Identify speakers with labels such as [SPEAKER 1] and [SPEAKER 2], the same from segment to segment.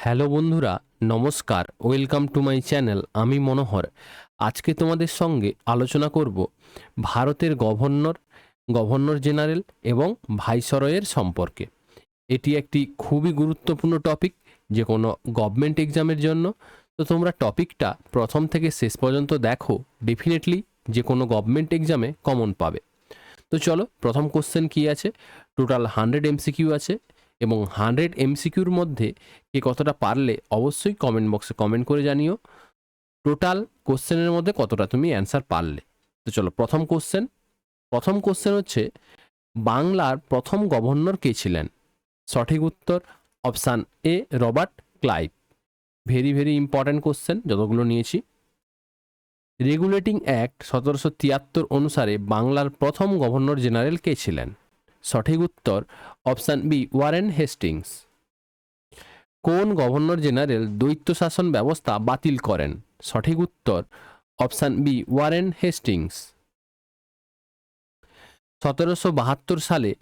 [SPEAKER 1] Hello বন্ধুরা, নমস্কার। Welcome to my channel, আমি মনোহর। আজকে তোমাদের সঙ্গে আলোচনা করব ভারতের গভর্নর গভর্নর জেনারেল এবং ভাইসরয়ের সম্পর্কে। এটি একটি খুবই গুরুত্বপূর্ণ টপিক যে কোনো গভর্নমেন্ট এক্সামের জন্য। তো তোমরা টপিকটা প্রথম থেকে শেষ পর্যন্ত দেখো, ডেফিনেটলি যে কোনো গভর্নমেন্ট এক্সামে কমন পাবে। তো চলো, প্রথম কোশ্চেন কী আছে? টোটাল হান্ড্রেড এমসিকিউ আছে। এবং হান্ড্রেড এমসিকিউর মধ্যে কে কতটা পারলে অবশ্যই কমেন্ট বক্সে কমেন্ট করে জানিও। টোটাল কোশ্চেনের মধ্যে কতটা তুমি অ্যান্সার পারলে? তো চলো প্রথম কোশ্চেন প্রথম কোশ্চেন হচ্ছে, বাংলার প্রথম গভর্নর কে ছিলেন? সঠিক উত্তর option A Robert Clive. Very very important question যতগুলো নিয়েছি। রেগুলেটিং অ্যাক্ট সতেরোশো তিয়াত্তর অনুসারে বাংলার প্রথম গভর্নর জেনারেল কে ছিলেন? সঠিক উত্তর অপশান বি, ওয়ারেন হেস্টিংস। কোন গভর্নর জেনারেল দ্বৈত শাসন ব্যবস্থা বাতিল করেন? সঠিক উত্তর অপশান বি, ওয়ারেন হেস্টিংস। সতেরোশো বাহাত্তর সালে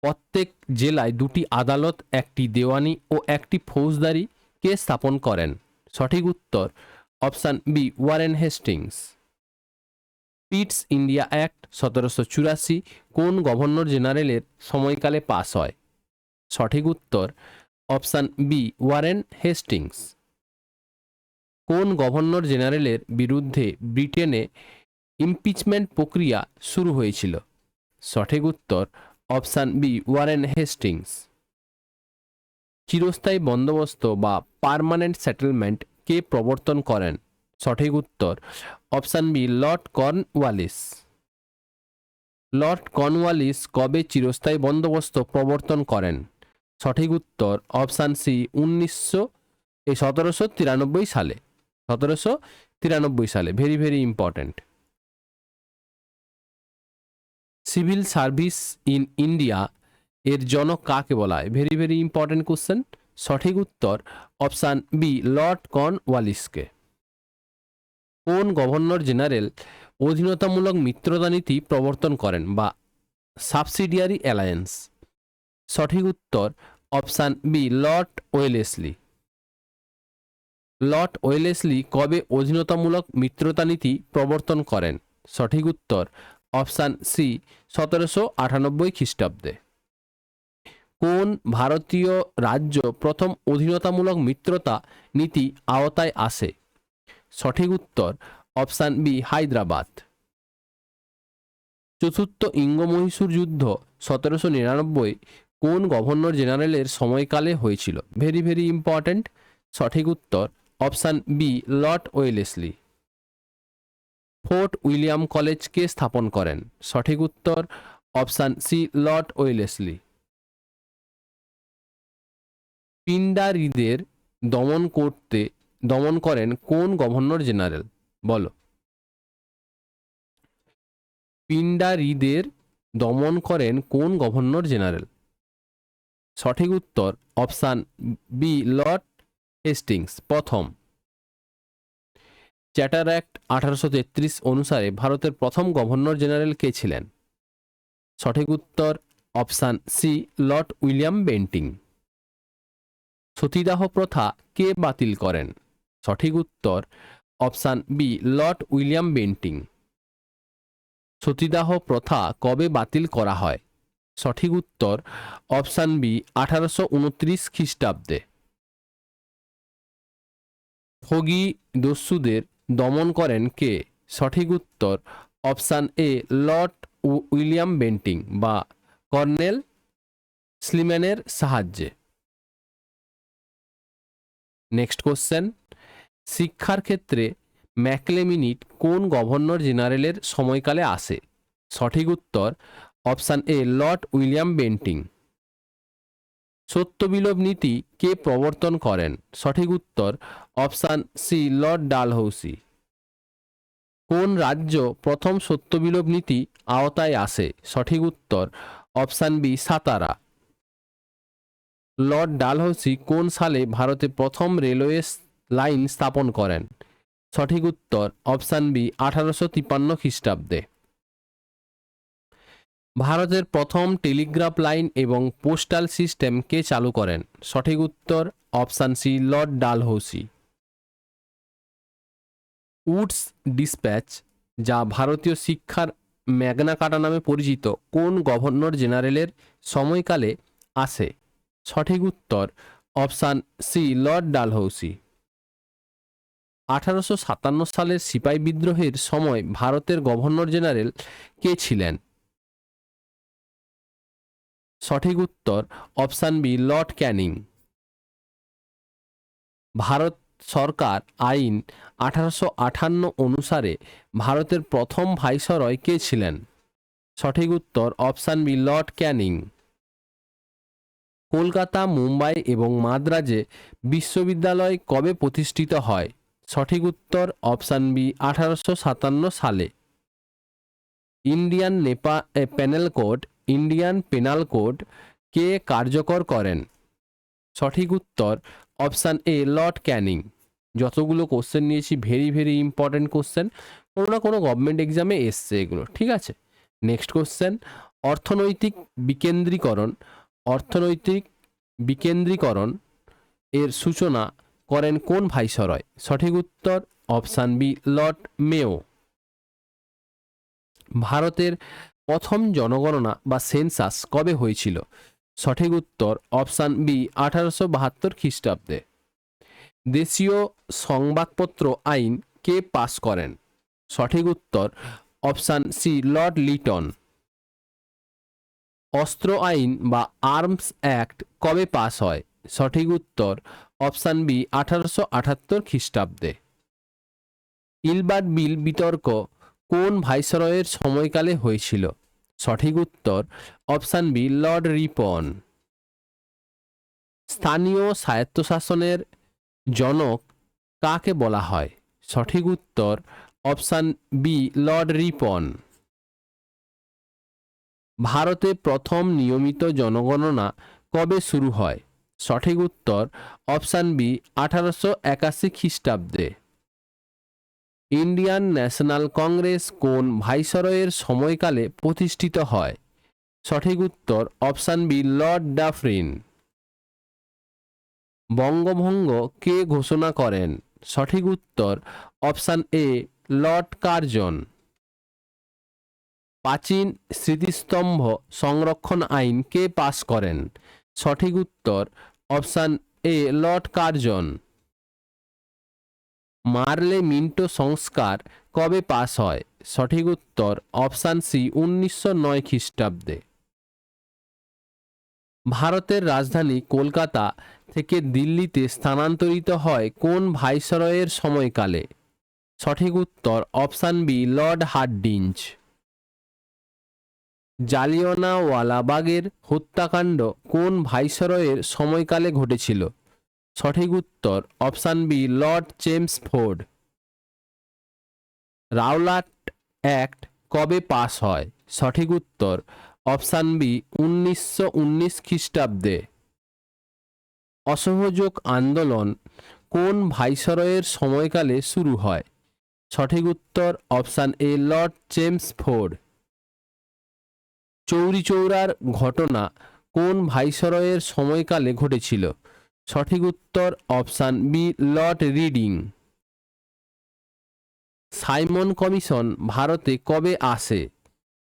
[SPEAKER 1] প্রত্যেক জেলায় দুটি আদালত, একটি দেওয়ানি ও একটি ফৌজদারি কে স্থাপন করেন? সঠিক উত্তর option B, Warren Hastings. Pitt's India act সতেরোশো চুরাশি কোন গভর্নর জেনারেলের সময়কালে পাস হয়? সঠিক উত্তর, অপশান বি ওয়ারেন হেস্টিংস। কোন গভর্নর জেনারেলের বিরুদ্ধে ব্রিটেনে ইমপিচমেন্ট প্রক্রিয়া শুরু হয়েছিল? সঠিক উত্তর, অপশান বি ওয়ারেন হেস্টিংস। চিরস্থায়ী বন্দোবস্ত বা পার্মানেন্ট সেটেলমেন্ট কে প্রবর্তন করেন? সঠিক উত্তর option B, Lord Cornwallis. Lord Cornwallis কবে চিরস্থায়ী বন্দোবস্ত প্রবর্তন করেন? সঠিক উত্তর অপশান সি, উনিশশো এই সতেরোশো তিরানব্বই সালে। সতেরোশো তিরানব্বই সালে, very very important. Civil service in India এর জনক কাকে বলা হয়? Very very important question. সঠিক উত্তর অপশান বি, লর্ড কর্নওয়ালিসকে। কোন গভর্নর জেনারেল অধীনতামূলক মিত্রতা নীতি প্রবর্তন করেন বা সাবসিডিয়ারি অ্যালায়েন্স? সঠিক উত্তর option B, Lord Wellesley. Lord Wellesley কবে অধীনতামূলক মিত্রতা নীতি প্রবর্তন করেন? সঠিক উত্তর অপশান সি, সতেরোশো আটানব্বই খ্রিস্টাব্দে। কোন ভারতীয় রাজ্য প্রথম অধীনতামূলক মিত্রতা নীতি আওতায় আসে? সঠিক উত্তর অপশান বি, হায়দ্রাবাদ। চতুর্থ ইঙ্গ ইঙ্গমহীশূর যুদ্ধ সতেরোশো নিরানব্বই কোন গভর্নর জেনারেলের সময়কালে হয়েছিল? ভেরি ভেরি ইম্পর্ট্যান্ট সঠিক উত্তর option B Lord Wellesley. Fort William কলেজকে স্থাপন করেন? সঠিক উত্তর অপশান সি লর্ড ওয়েলেসলি। পিন্ডারিদের দমন করতে দমন করেন কোন গভর্নর জেনারেল? বলো। পিন্ডারিদের দমন করেন কোন গভর্নর জেনারেল? সঠিক উত্তর অপশান বি, লর্ড হেস্টিংস। প্রথম। চ্যাটার অ্যাক্ট আঠারোশো তেত্রিশ অনুসারে ভারতের প্রথম গভর্নর জেনারেল কে ছিলেন? সঠিক উত্তর option C, Lord William Bentinck. সতীদাহ প্রথা কে বাতিল করেন? সঠিক উত্তর option B Lord William Bentinck. সতীদাহ প্রথা কবে বাতিল করা হয়? সঠিক উত্তর অপশান বি আঠারোশো উনত্রিশ খ্রিস্টাব্দে। ফগি দস্যুদের দমন করেন কে? সঠিক উত্তর option A Lord William Bentinck বা কর্নেল স্লিম্যানের সাহায্যে। Next question. শিক্ষার ক্ষেত্রে ম্যাকলেমিনিট কোন গভর্নর জেনারেলের সময়কালে আসে? সঠিক উত্তর, option A, Lord William Bentinck. সত্যবিলোপ নীতি কে প্রবর্তন করেন? সঠিক উত্তর, অপশান সি, লর্ড ডালহৌসি। কোন রাজ্য প্রথম সত্যবিলোপ নীতি আওতায় আসে? সঠিক উত্তর, option B, Satara. Lord Dalhousie কোন সালে ভারতে প্রথম রেলওয়ে লাইন স্থাপন করেন। সঠিক উত্তর অপশান বি, আঠারোশো তিপান্ন খ্রিস্টাব্দে। ভারতের প্রথম টেলিগ্রাফ লাইন এবং পোস্টাল সিস্টেম কে চালু করেন? সঠিক উত্তর option C, Lord Dalhousie. Wood's despatch, যা ভারতীয় শিক্ষার ম্যাগনা কাটা নামে পরিচিত, কোন গভর্নর জেনারেলের সময়কালে আসে? সঠিক উত্তর অপশান সি, লর্ড ডালহৌসি। আঠারোশো সাতান্ন সালের সিপাই বিদ্রোহের সময় ভারতের গভর্নর জেনারেল কে ছিলেন? সঠিক উত্তর option B, Lord Canning. Bharat সরকার আইন আঠারোশো আটান্ন অনুসারে ভারতের প্রথম ভাইসরয় কে ছিলেন? সঠিক উত্তর option B, Lord Canning. Kolkata, Mumbai এবং মাদ্রাজে বিশ্ববিদ্যালয় কবে প্রতিষ্ঠিত হয়? সঠিক উত্তর অপশান বি, আঠারোশো সাতান্ন সালে। Indian Nepa panel code, Indian penal code কে কার্যকর করেন? সঠিক উত্তর অপশান এ, লর্ড ক্যানিং। যতগুলো কোশ্চেন নিয়েছি, ভেরি ভেরি ইম্পর্ট্যান্ট কোশ্চেন। কোনো না কোনো গভর্নমেন্ট এক্সামে এসছে এগুলো, ঠিক আছে? নেক্সট কোশ্চেন, অর্থনৈতিক বিকেন্দ্রীকরণ অর্থনৈতিক বিকেন্দ্রীকরণ এর সূচনা করেন কোন ভাইসরয় সঠিক উত্তর অপশান বি, লর্ড মেও। ভারতের প্রথম জনগণনা বা সেন্সাস কবে হয়েছিল? সঠিক উত্তর অপশান বি, আঠারোশো বাহাত্তর খ্রিস্টাব্দে। দেশীয় সংবাদপত্র আইন কে পাস করেন? সঠিক উত্তর অপশান সি, লর্ড লিটন। অস্ত্র আইন বা আর্মস অ্যাক্ট কবে পাস হয়? সঠিক উত্তর অপশান বি, আঠারোশো আটাত্তর খ্রিস্টাব্দে। ইলবার্ট বিল বিতর্ক কোন ভাইসরয়ের সময়কালে হয়েছিল? সঠিক উত্তর অপশান বি, লর্ড রিপন। স্থানীয় স্বায়ত্তশাসনের জনক কাকে বলা হয়? সঠিক উত্তর অপশান বি, লর্ড রিপন। ভারতে প্রথম নিয়মিত জনগণনা কবে শুরু হয়? সঠিক উত্তর অপশান বি, আঠারোশো একাশি খ্রিস্টাব্দে। ইন্ডিয়ান ন্যাশনাল কংগ্রেস কোন ভাইসরয়ের সময়কালে প্রতিষ্ঠিত হয়? সঠিক উত্তর অপশান বি, লর্ড ডাফরিন। বঙ্গভঙ্গ কে ঘোষণা করেন? সঠিক উত্তর অপশান এ, লর্ড কার্জন। প্রাচীন স্মৃতিস্তম্ভ সংরক্ষণ আইন কে পাশ করেন? সঠিক উত্তর, option A, Lord Curzon. Morley Minto সংস্কার কবে পাস হয়? সঠিক উত্তর, অপশান সি, উনিশশো নয় খ্রিস্টাব্দে। ভারতের রাজধানী কলকাতা থেকে দিল্লিতে স্থানান্তরিত হয় কোন ভাইসরয়ের সময়কালে? সঠিক উত্তর, অপশান বি, লর্ড হার্ডিঞ্জ। জালিয়ানওয়ালাবাগের হত্যাকাণ্ড কোন ভাইসরয়ের সময়কালে ঘটেছিল? সঠিক উত্তর option B, Lord James Ford. Rowlatt act কবে পাস হয়? সঠিক উত্তর অপশান বি, উনিশশো উনিশ খ্রিস্টাব্দে। অসহযোগ আন্দোলন কোন ভাইসরয়ের সময়কালে শুরু হয়? সঠিক উত্তর option A, Lord James Ford. চৌরিচৌরার ঘটনা কোন ভাইসরয়ের সময়কালে ঘটেছিল? সঠিক উত্তর option B, Lord Reading. Simon commission ভারতে কবে আসে?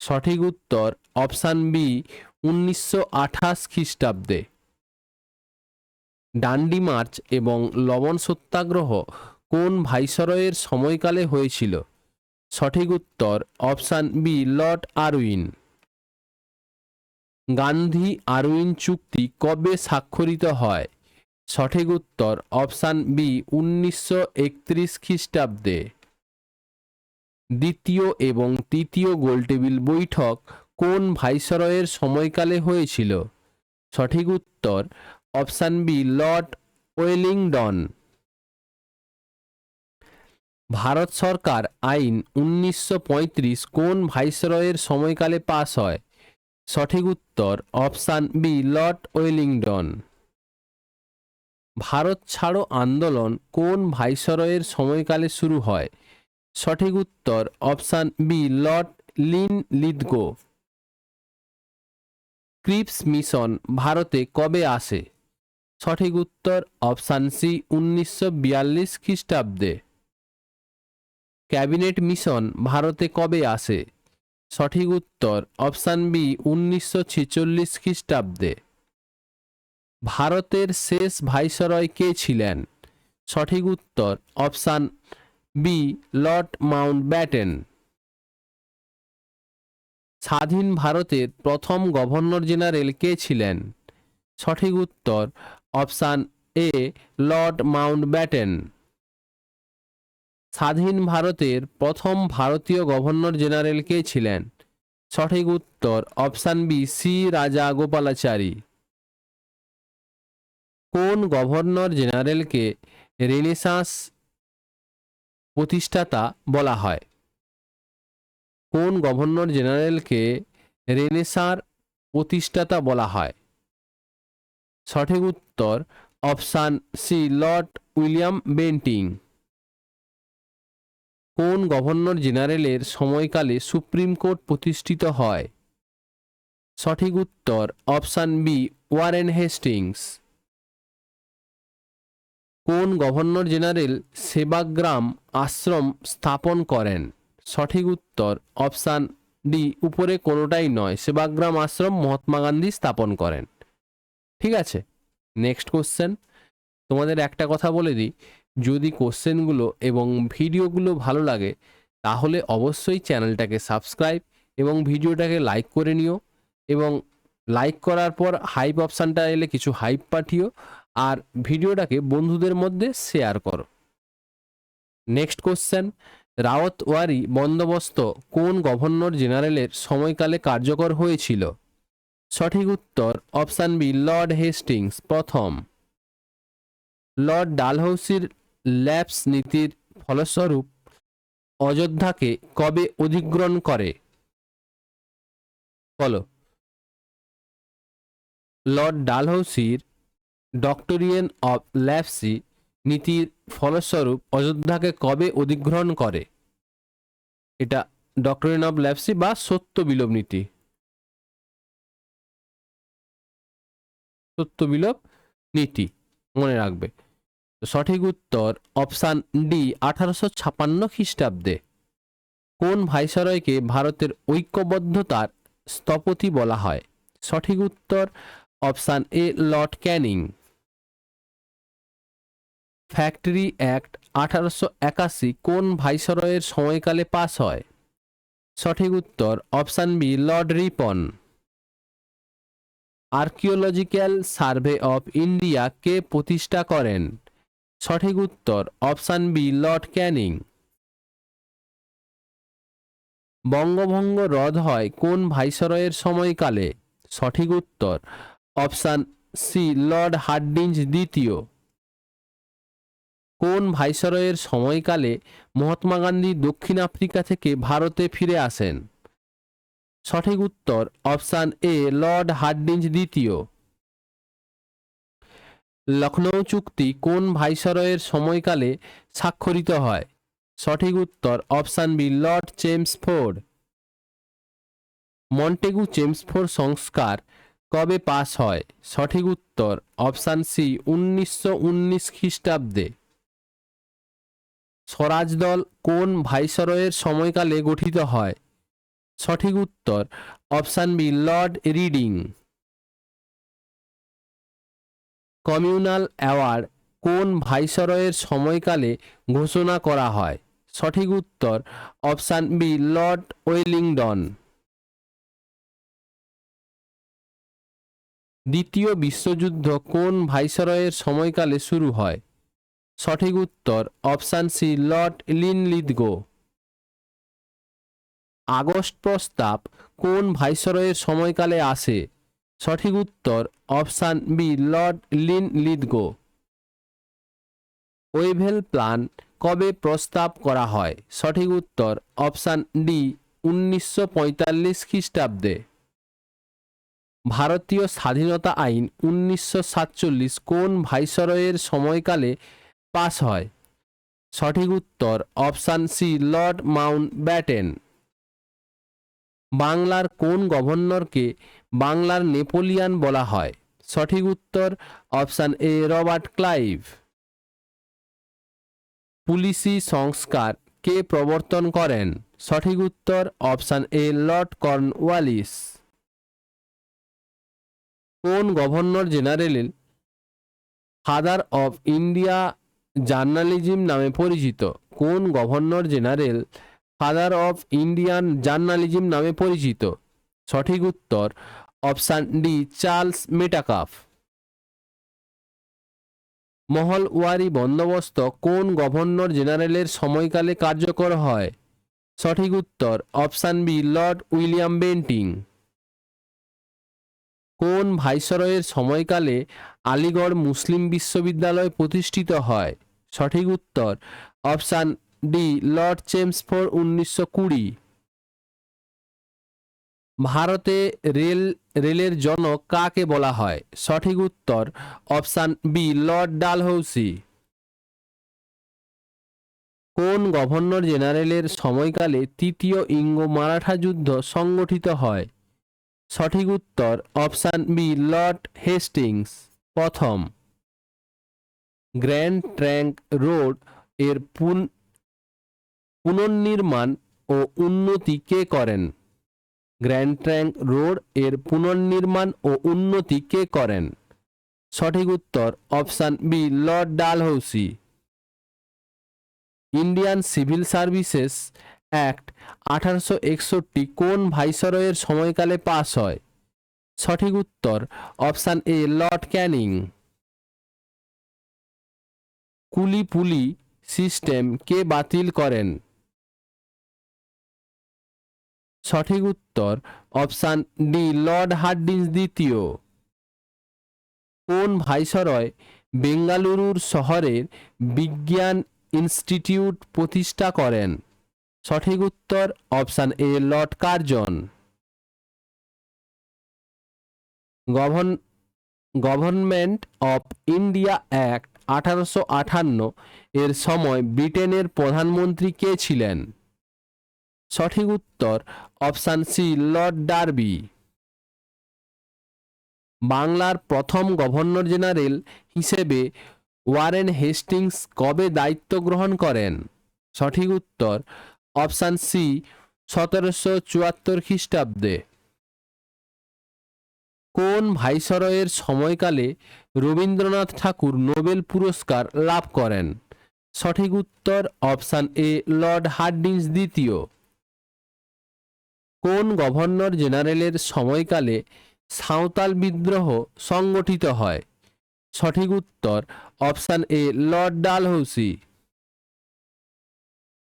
[SPEAKER 1] সঠিক উত্তর অপশান বি, উনিশশো আঠাশ খ্রিস্টাব্দে। ডান্ডি মার্চ এবং লবণ সত্যাগ্রহ কোন ভাইসরয়ের সময়কালে হয়েছিল? সঠিক উত্তর option B, Lord Irwin. Gandhi Irwin চুক্তি কবে স্বাক্ষরিত হয়? সঠিক উত্তর অপশান বি, উনিশশো একত্রিশ খ্রিস্টাব্দে। দ্বিতীয় এবং তৃতীয় গোলটেবিল বৈঠক কোন ভাইসরয়ের সময়কালে হয়েছিল? সঠিক উত্তর option B, Lord Willingdon. Bharat সরকার আইন উনিশশো পঁয়ত্রিশ কোন ভাইসরয়ের সময়কালে পাস হয়? সঠিক উত্তর option B Lord Willingdon Bharat ছাড়ো আন্দোলন কোন ভাইসরয়ের সময়কালে শুরু হয়? সঠিক উত্তর option B Lord Linlithgow Cripps mission ভারতে কবে আসে? সঠিক উত্তর অপশান সি উনিশশো বিয়াল্লিশ খ্রিস্টাব্দে। ক্যাবিনেট মিশন ভারতে কবে আসে? সঠিক উত্তর অপশান বি উনিশশো ছেচল্লিশ খ্রিস্টাব্দে। ভারতের শেষ ভাইসরয় কে ছিলেন? সঠিক উত্তর option B Lord Mountbatten স্বাধীন ভারতের প্রথম গভর্নর জেনারেল কে ছিলেন? সঠিক উত্তর option A Lord Mountbatten স্বাধীন ভারতের প্রথম ভারতীয় গভর্নর জেনারেল কে ছিলেন? সঠিক উত্তর, অপশান বি, সি, রাজা গোপালাচারী। কোন গভর্নর জেনারেলকে রেনেসাঁস প্রতিষ্ঠাতা বলা হয়? কোন গভর্নর জেনারেলকে রেনেসার প্রতিষ্ঠাতা বলা হয়? সঠিক উত্তর, option C, lord William Bentinck. কোন গভর্নর জেনারেলের সময়কালে সুপ্রিম কোর্ট প্রতিষ্ঠিত হয়? সঠিক উত্তর, অপশান বি, ওয়ারেন হেস্টিংস। কোন গভর্নর জেনারেল সেবাগ্রাম আশ্রম স্থাপন করেন? সঠিক উত্তর, অপশান ডি, উপরে কোনোটাই নয়, সেবাগ্রাম আশ্রম মহাত্মা গান্ধী স্থাপন করেন। ঠিক আছে? নেক্সট কোশ্চেন তোমাদের একটা কথা বলে দিই। যদি কোশ্চেনগুলো এবং ভিডিওগুলো ভালো লাগে, তাহলে অবশ্যই চ্যানেলটাকে সাবস্ক্রাইব এবং ভিডিওটাকে লাইক করে নিও এবং লাইক করার পর হাইপ অপশানটা এলে কিছু হাইপ পাঠিও আর ভিডিওটাকে বন্ধুদের মধ্যে শেয়ার করো। নেক্সট কোশ্চেন, রাওয়াতওয়ারি বন্দোবস্ত কোন গভর্নর জেনারেলের সময়কালে কার্যকর হয়েছিল? সঠিক উত্তর অপশান বি, লর্ড হেস্টিংস। প্রথম, লর্ড ডালহৌসির ল্যাপস নীতির ফলস্বরূপ অযোধ্যাকে কবে অধিগ্রহণ করে? বলো। লর্ড ডালহৌসির ডক্টরিয়ান অব ল্যাপসি নীতির ফলস্বরূপ অযোধ্যাকে কবে অধিগ্রহণ করে? এটা ডক্টরিন অফ ল্যাপসি বা সত্য বিলোপ নীতি। সত্য বিলোপ নীতি, মনে রাখবে। সঠিক উত্তর অপশান ডি, আঠারোশো ছাপান্ন খ্রিস্টাব্দে। কোন ভাইসরয়কে ভারতের ঐক্যবদ্ধতার স্থপতি বলা হয়? সঠিক উত্তর option A, Lord Canning. Factory act, আঠারোশো একাশি, কোন ভাইসরয়ের সময়কালে পাস হয়? সঠিক উত্তর option B, Lord Ripon. Archaeological survey of India কে প্রতিষ্ঠা করেন? সঠিক উত্তর, অপশান বি, লর্ড ক্যানিং। বঙ্গভঙ্গ রদ হয় কোন ভাইসরয়ের সময়কালে? সঠিক উত্তর, অপশান সি, লর্ড হার্ডিঞ্জ দ্বিতীয়। কোন ভাইসরয়ের সময়কালে মহাত্মা গান্ধী দক্ষিণ আফ্রিকা থেকে ভারতে ফিরে আসেন? সঠিক উত্তর, অপশান এ, লর্ড হার্ডিঞ্জ দ্বিতীয়। লখনৌ চুক্তি কোন ভাইসরয়ের সময়কালে স্বাক্ষরিত হয়? সঠিক উত্তর option B, Lord Chelmsford Montagu Chelmsford সংস্কার কবে পাস হয়? সঠিক উত্তর অপশান সি, উনিশশো উনিশ খ্রিস্টাব্দে। স্বরাজ দল কোন ভাইসরয়ের সময়কালে গঠিত হয়? সঠিক উত্তর option B, Lord Reading. Communal award কোন ভাইসরয়ের সময়কালে ঘোষণা করা হয়? সঠিক উত্তর অপশান বি লর্ড ওয়েলিংডন। দ্বিতীয় বিশ্বযুদ্ধ কোন ভাইসরয়ের সময়কালে শুরু হয়? সঠিক উত্তর option C Lord Linlithgow. August প্রস্তাব কোন ভাইসরয়ের সময়কালে আসে? সঠিক উত্তর option B, Lord Linlithgow Wavell plan কবে প্রস্তাব করা হয়? সঠিক উত্তর অপশান ডি, উনিশশো পঁয়তাল্লিশ খ্রিস্টাব্দে। ভারতীয় স্বাধীনতা আইন উনিশশো সাতচল্লিশ কোন ভাইসরয়ের সময়কালে পাস হয়? সঠিক উত্তর option C, Lord Mountbatten বাংলার কোন গভর্নরকে বাংলার নেপোলিয়ান বলা হয়। সঠিক উত্তর অপশান এ, রবার্ট ক্লাইভ। পুলিশি সংস্কার কে প্রবর্তন করেন? সঠিক উত্তর অপশান এ, লর্ড কর্নওয়ালিস। কোন governor general father of India journalism নামে পরিচিত? কোন governor general father of Indian journalism নামে পরিচিত? সঠিক উত্তর option D, Charles Metcalfe. Mahalwari বন্দোবস্ত কোন গভর্নর জেনারেলের সময়কালে কার্যকর হয়? সঠিক উত্তর, option B, Lord William Bentinck. কোন ভাইসরয়ের সময়কালে আলিগড় মুসলিম বিশ্ববিদ্যালয় প্রতিষ্ঠিত হয়? সঠিক উত্তর, অপশান ডি, লর্ড চেমসফোর উনিশশো কুড়ি। ভারতে রেল, রেলের জনক কাকে বলা হয়? সঠিক উত্তর, অপশান বি, লর্ড ডালহৌসি। কোন গভর্নর জেনারেলের সময়কালে তৃতীয় ইঙ্গ মারাঠা যুদ্ধ সংগঠিত হয়? সঠিক উত্তর, অপশান বি, লর্ড হেস্টিংস। প্রথম, গ্র্যান্ড ট্র্যাঙ্ক রোডের পুন, পুনর্নির্মাণ ও উন্নতি কে করেন? গ্র্যান্ড ট্র্যাঙ্ক রোডের পুনর্নির্মাণ ও উন্নতি কে করেন? সঠিক উত্তর option B Lord Dalhousie. Indian civil services act আঠারোশো একষট্টি কোন ভাইসরয়ের সময়কালে পাস হয়? সঠিক উত্তর অপশান এ লর্ড ক্যানিং। কুলি পুলি সিস্টেম কে বাতিল করেন? সঠিক উত্তর অপশান ডি, লর্ড হার্ডিন্স দ্বিতীয়। কোন ভাইসরয় বেঙ্গালুরুর শহরের বিজ্ঞান ইনস্টিটিউট প্রতিষ্ঠা করেন? সঠিক উত্তর option A, Lord Curzon. Govern, government of India act আঠারোশো আঠান্ন এর সময় ব্রিটেনের প্রধানমন্ত্রী কে ছিলেন? সঠিক উত্তর অপশান সি, লর্ড ডার্বি। বাংলার প্রথম গভর্নর জেনারেল হিসেবে ওয়ারেন হেস্টিংস কবে দায়িত্ব গ্রহণ করেন? সঠিক উত্তর, অপশান সি, সতেরোশো চুয়াত্তর খ্রিস্টাব্দে। কোন ভাইসরয়ের সময়কালে রবীন্দ্রনাথ ঠাকুর নোবেল পুরস্কার লাভ করেন? সঠিক উত্তর, অপশান এ, লর্ড হার্ডিন্স দ্বিতীয়। কোন গভর্নর জেনারেলের সময়কালে সাঁওতাল বিদ্রোহ সংগঠিত হয়? সঠিক উত্তর, option A, Lord Dalhousie.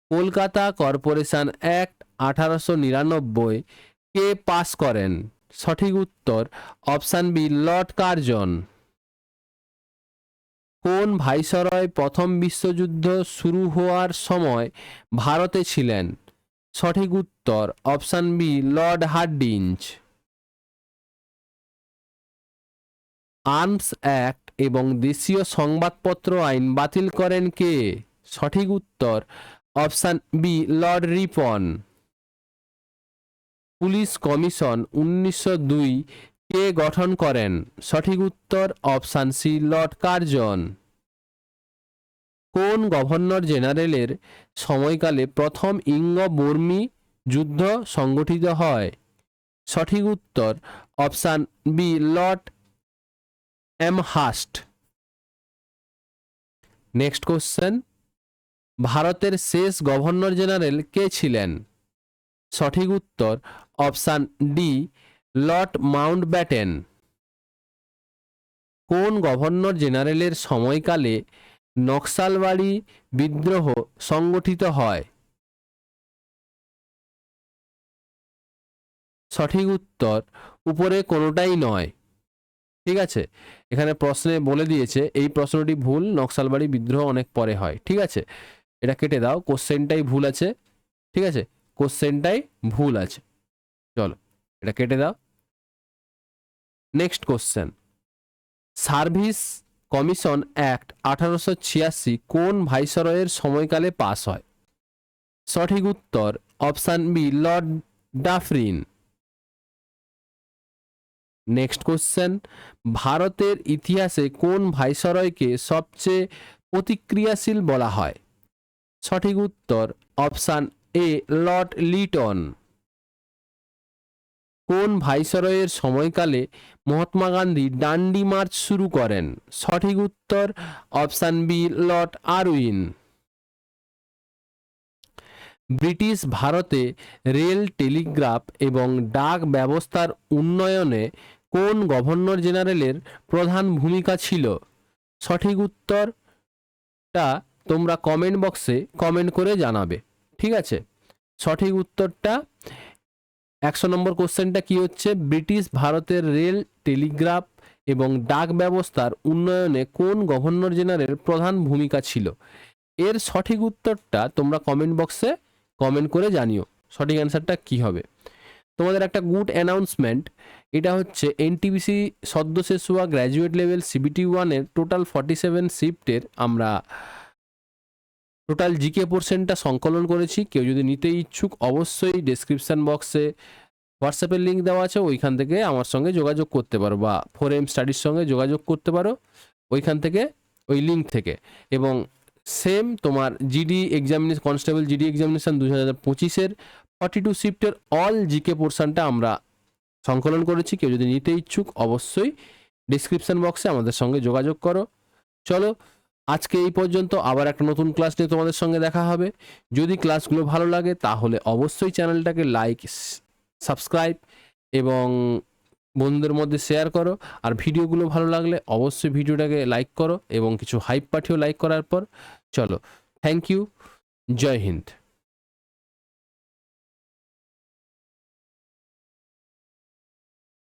[SPEAKER 1] Kolkata corporation act আঠারোশো নিরানব্বই কে পাস করেন? সঠিক উত্তর, অপশান বি, লর্ড কার্জন। কোন ভাইসরয় প্রথম বিশ্বযুদ্ধ শুরু হওয়ার সময় ভারতে ছিলেন? সঠিক উত্তর, option B, Lord Hardinge. Arms act এবং দেশীয় সংবাদপত্র আইন বাতিল করেন কে? সঠিক উত্তর, option B, Lord Ripon. Police commission উনিশশো দুই কে গঠন করেন? সঠিক উত্তর, অপশান সি, লর্ড কার্জন। কোন গভর্নর জেনারেলের সময়কালে প্রথম ইঙ্গ বর্মী যুদ্ধ সংগঠিত হয়? সঠিক উত্তর, option B, Lord Amherst. Next question, ভারতের শেষ গভর্নর জেনারেল কে ছিলেন? সঠিক উত্তর, option D, Lord Mountbatten কোন গভর্নর জেনারেলের সময়কালে নকশালবাড়ি বিদ্রোহ সংগঠিত হয়। সঠিক উত্তর উপরে কোনোটাই নয়। ঠিক আছে? এখানে প্রশ্নে বলে দিয়েছে, এই প্রশ্নটি ভুল, নকশালবাড়ি বিদ্রোহ অনেক পরে হয়। ঠিক আছে? এটা কেটে দাও, কোশ্চেনটাই ভুল আছে। ঠিক আছে? কোশ্চেনটাই ভুল আছে। চলো, এটা কেটে দাও। Next question. Service commission act আঠারোশো ছিয়াশি কোন ভাইসরয়ের সময়কালে পাস হয়? সঠিক উত্তর, option B, Lord Dufferin. Next question, ভারতের ইতিহাসে কোন ভাইসরয়কে সবচেয়ে প্রতিক্রিয়াশীল বলা হয়? সঠিক উত্তর, অপশান এ, লর্ড লিটন। কোন ভাইসরয়ের সময়কালে মহাত্মা গান্ধী ডান্ডি মার্চ শুরু করেন? সঠিক উত্তর option B, Lord Irwin. British ভারতে রেল টেলিগ্রাফ এবং ডাক ব্যবস্থার উন্নয়নে কোন গভর্নর জেনারেলের প্রধান ভূমিকা ছিল? সঠিক উত্তরটা তোমরা কমেন্ট বক্সে কমেন্ট করে জানাবে, ঠিক আছে? সঠিক উত্তরটা একশো নম্বর কোশ্চেনটা কি হচ্ছে? ব্রিটিশ ভারতের রেল, টেলিগ্রাফ এবং ডাক ব্যবস্থার উন্নয়নে কোন গভর্নর জেনারেল প্রধান ভূমিকা ছিল? এর সঠিক উত্তরটা তোমরা কমেন্ট বক্সে কমেন্ট করে জানিও। সঠিক অ্যান্সারটা কি হবে? তোমাদের একটা গুড অ্যানাউন্সমেন্ট এটা হচ্ছে এনটিবিসি সদ্য শেষ হওয়া গ্র্যাজুয়েট লেভেল সিবিটি ওয়ানের টোটাল ফর্টি সেভেন শিফটের আমরা টোটাল জিকে পোর্শনটা সংকলন করেছি। কেউ যদি নিতে ইচ্ছুক, অবশ্যই ডেসক্রিপশন বক্সে হোয়াটসঅ্যাপের লিঙ্ক দেওয়া আছে। ওইখান থেকে আমার সঙ্গে যোগাযোগ করতে পারো বা ফোর এম স্টাডির সঙ্গে যোগাযোগ করতে পারো। ওইখান থেকে, ওই লিঙ্ক থেকে। এবং সেম তোমার GD examination constable GD examination দু হাজার পঁচিশের ফর্টি টু শিফটের অল জিকে পোর্শনটা আমরা সংকলন করেছি। কেউ যদি নিতে ইচ্ছুক, অবশ্যই ডিসক্রিপশন বক্সে আমাদের সঙ্গে যোগাযোগ করো। চলো আজকে এই পর্যন্ত আবার একটা নতুন ক্লাস নিয়ে তোমাদের সঙ্গে দেখা হবে। যদি ক্লাসগুলো ভালো লাগে, তাহলে অবশ্যই চ্যানেলটাকে লাইক সাবস্ক্রাইব এবং বন্ধুদের মধ্যে শেয়ার করো। আর ভিডিওগুলো ভালো লাগলে অবশ্যই ভিডিওটাকে লাইক করো এবং কিছু হাইপ পাঠিয়েও লাইক করার পর চলো। থ্যাংক ইউ জয় হিন্দ।